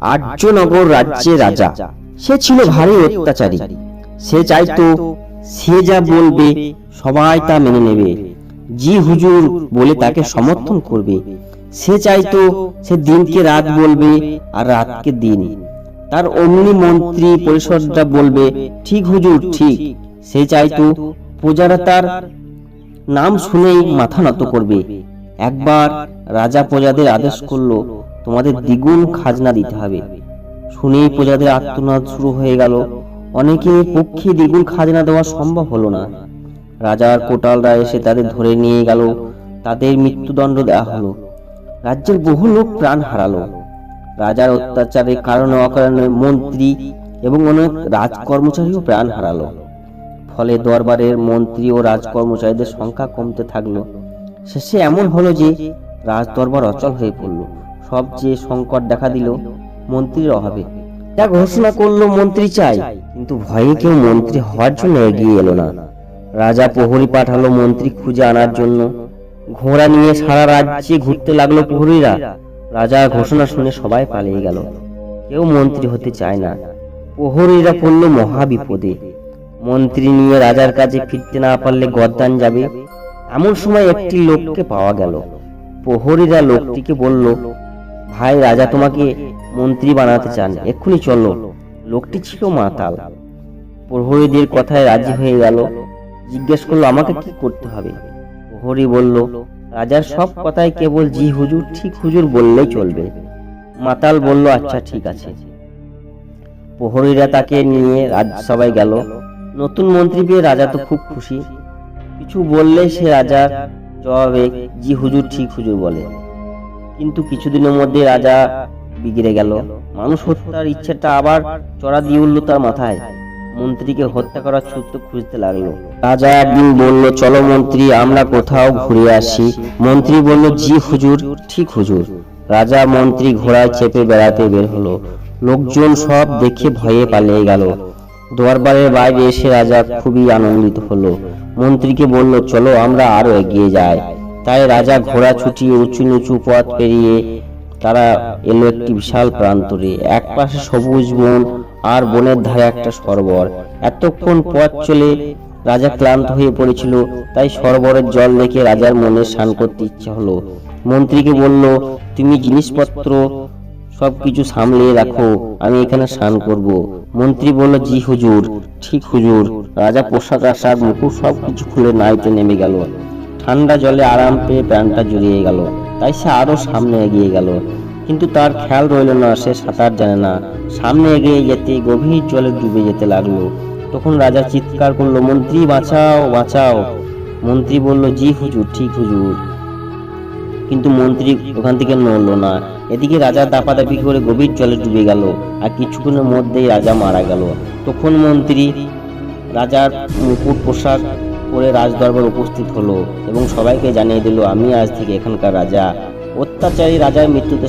আর্যনগর রাজ্যের রাজা। সে ছিল ভারী অত্যাচারী। সে চাইতো সে যা বলবে সবাই তা মেনে নেবে। জি হুজুর বলে তাকে সমর্থন করবে। সে চাইতো সে দিনকে রাত বলবে আর রাতকে দিন। তার অমনি মন্ত্রী পরিষদরা বলবে ঠিক হুজুর ঠিক। সে চাইতো প্রজারা তার নাম শুনেই মাথা নত করবে। একবার রাজা প্রজাদের আদেশ করল। তোমাদের দ্বিগুণ খাজনা দিতে হবে। শুনেই প্রজাদের আত্মনাদ শুরু হয়ে গেল। অনেকে পক্ষে দ্বিগুণ খাজনা দেওয়া সম্ভব হলো না। রাজার কোটালরা এসে তাদের ধরে নিয়ে গেল। তাদের মৃত্যুদণ্ড দেওয়া হলো। রাজ্যের বহু লোক প্রাণ হারালো। রাজার অত্যাচারের কারণে অকারণে মন্ত্রী এবং অনেক রাজকর্মচারীও প্রাণ হারালো। ফলে দরবারের মন্ত্রী ও রাজকর্মচারীদের সংখ্যা কমতে থাকল। শেষে এমন হলো যে রাজ দরবার অচল হয়ে পড়ল। সব যে সংকট দেখা দিল মন্ত্রীর অভাবে। যা ঘোষণা করল মন্ত্রী চাই, কিন্তু ভয়ে কেউ মন্ত্রী হওয়ার জন্য এগিয়ে এলো না। রাজা প্রহরী পাঠালো মন্ত্রী খুঁজে আনার জন্য। ঘোড়া নিয়ে সারা রাজ্যে ঘুরতে লাগল প্রহরীরা। রাজার ঘোষণা শুনে সবাই পালিয়ে গেল। কেউ মন্ত্রী হতে চায় না। প্রহরীরা পড়ল মহা বিপদে। মন্ত্রী নিয়ে রাজার কাছে ফিরতে না পারলে গদ্দান যাবে। এমন সময় একটি লোককে পাওয়া গেল। প্রহরীরা লোকটিকে বলল ভাই রাজা তোমাকে মন্ত্রী বানাতে চান। এক্ষুনি চলো। লোকটি ছিল মাতাল। প্রহরীদের কথায় রাজি হয়ে গেল। জিজ্ঞেস করল, আমাকে কি করতে হবে? প্রহরী বলল, রাজার সব কথাই কেবল জি হুজুর, ঠিক হুজুর বললেই চলবে। মাতাল বলল আচ্ছা ঠিক আছে। প্রহরীরা তাকে নিয়ে রাজসভায় গেল। নতুন মন্ত্রী পেয়ে রাজা তো খুব খুশি। কিছু বললে সে রাজার জবাবে, জি হুজুর, ঠিক হুজুর বলে। কিন্তু কিছুদিনের মধ্যে রাজা বিগড়ে গেল। মানুষ হত্যার ইচ্ছেটা আবার চড়া দিয়ে উঠল তার মাথায়। মন্ত্রীকে হত্যা করার সূত্র খুঁজতে লাগল। রাজা একদিন বলল, চলো মন্ত্রী, আমরা কোথাও ঘুরে আসি। মন্ত্রী বলল, জি হুজুর, ঠিক হুজুর। রাজা মন্ত্রী ঘোড়ায় চেপে বেড়াতে বের হলো। লোকজন সব দেখে ভয়ে পালিয়ে গেল। দরবারের বাইরে এসে রাজা খুবই আনন্দিত হলো। মন্ত্রীকে বলল, চলো, আমরা আরও এগিয়ে যাই। তাই রাজা ঘোড়া ছুটিয়ে উঁচু নিচু পথ পেরিয়ে তারা এলো একটি বিশাল প্রান্তরে। এক পাশে সবুজ বন আর বনের ধারে একটা সরোবর। এতক্ষণ পথ চলে রাজা ক্লান্ত হয়ে পড়েছিল, তাই সরবরের জল দেখে রাজার মনে স্নান করতে ইচ্ছা হলো। মন্ত্রীকে বলল, তুমি জিনিসপত্র সবকিছু সামলিয়ে রাখো, আমি এখানে স্নান করব। মন্ত্রী বলল, জি হুজুর, ঠিক হুজুর। রাজা পোশাক আশাক মুকুট সবকিছু খুলে নাইতে নেমে গেল। ঠান্ডা জলে আরাম পেয়ে প্রাণটা জুড়িয়ে গেল। তাই সে আরও সামনে এগিয়ে গেল। কিন্তু তার খেয়াল রইল না, সে সাঁতার জানে না। সামনে এগিয়ে যেতে গভীর জলে ডুবে যেতে লাগল। তখন রাজা চিৎকার করল, মন্ত্রী, বাঁচাও বাঁচাও। মন্ত্রী বলল, জি হুজুর, ঠিক হুজুর। কিন্তু মন্ত্রী ওখান থেকে নড়লো না। এদিকে রাজা দাপাদাপি করে গভীর জলে ডুবে গেল আর কিছুক্ষণের মধ্যেই রাজা মারা গেল। তখন মন্ত্রী, রাজার মুকুট, পোশাক পরে রাজদরবার উপস্থিত হলো এবং সবাইকে জানিয়ে দিল, আমি আজ থেকে এখানকার রাজা। অত্যাচারী রাজার মৃত্যুতে